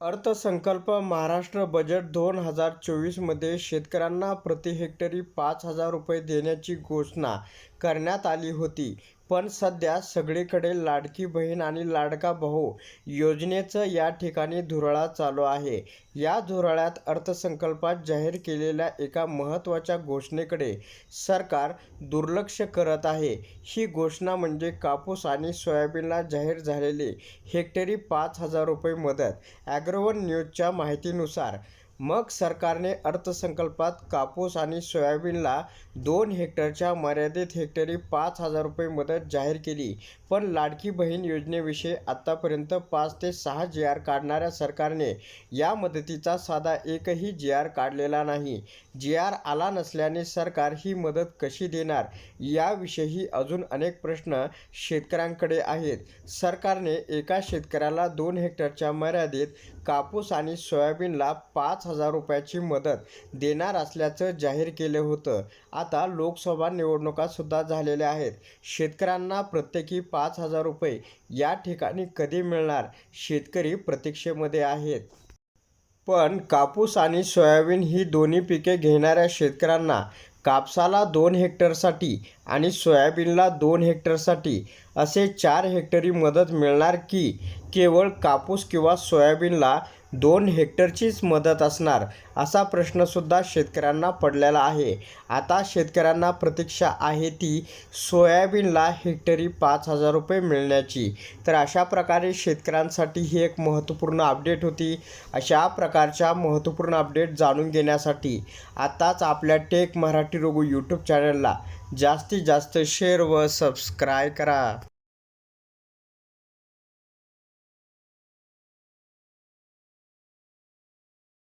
अर्थसंकल्प महाराष्ट्र बजेट दोन हजार चोवीसमध्ये शेतकऱ्यांना प्रति हेक्टरी पाच हजार रुपये देण्याची घोषणा करण्यात आली होती. पण सध्या सगळीकडे लाडकी बहीण आणि लाडका भाऊ योजनेचं या ठिकाणी धुरळा चालू आहे. या धुराळ्यात अर्थसंकल्पात जाहीर केलेल्या एका महत्त्वाच्या घोषणेकडे सरकार दुर्लक्ष करत आहे. ही घोषणा म्हणजे कापूस आणि सोयाबीनला जाहीर झालेली हेक्टरी पाच हजार रुपये मदत. ॲग्रोवन न्यूजच्या माहितीनुसार मग सरकारने अर्थसंकल्पात कापूस आणि सोयाबीनला दोन हेक्टरच्या मर्यादित हेक्टरी पाच हजार रुपये मदत जाहीर केली. पण लाडकी बहीण योजनेविषयी आत्तापर्यंत पाच ते सहा जी आर काढणाऱ्या सरकारने या मदतीचा साधा एकही जी आर काढलेला नाही. जी आर आला नसल्याने सरकार ही मदत कशी देणार याविषयी अजून अनेक प्रश्न शेतकऱ्यांकडे आहेत. सरकारने एका शेतकऱ्याला दोन हेक्टरच्या मर्यादित कापूस आणि सोयाबीनला पाच हजार रुपयाची मदत देणार असल्याचं जाहीर केलं होतं. आता लोकसभा निवडणुकासुद्धा झालेल्या आहेत. शेतकऱ्यांना प्रत्येकी पाच हजार रुपये या ठिकाणी कधी मिळणार? शेतकरी प्रतीक्षेमध्ये आहेत. पण कापूस आणि सोयाबीन ही दोन्ही पिके घेणाऱ्या शेतकऱ्यांना कापसाला दोन हेक्टरसाठी आणि सोयाबीनला दोन हेक्टरसाठी असे चार हेक्टरी मदत मिळणार की केवळ कापूस किंवा सोयाबीनला दोन हेक्टरचीच मदत असणार असा प्रश्नसुद्धा शेतकऱ्यांना पडलेला आहे. आता शेतकऱ्यांना प्रतीक्षा आहे ती सोयाबीनला हेक्टरी पाच हजार रुपये मिळण्याची. तर अशा प्रकारे शेतकऱ्यांसाठी ही एक महत्त्वपूर्ण अपडेट होती. अशा प्रकारच्या महत्त्वपूर्ण अपडेट जाणून घेण्यासाठी आताच आपल्या टेक मराठी रोगू यूट्यूब चॅनलला जास्तीत जास्त शेअर व सबस्क्राय करा.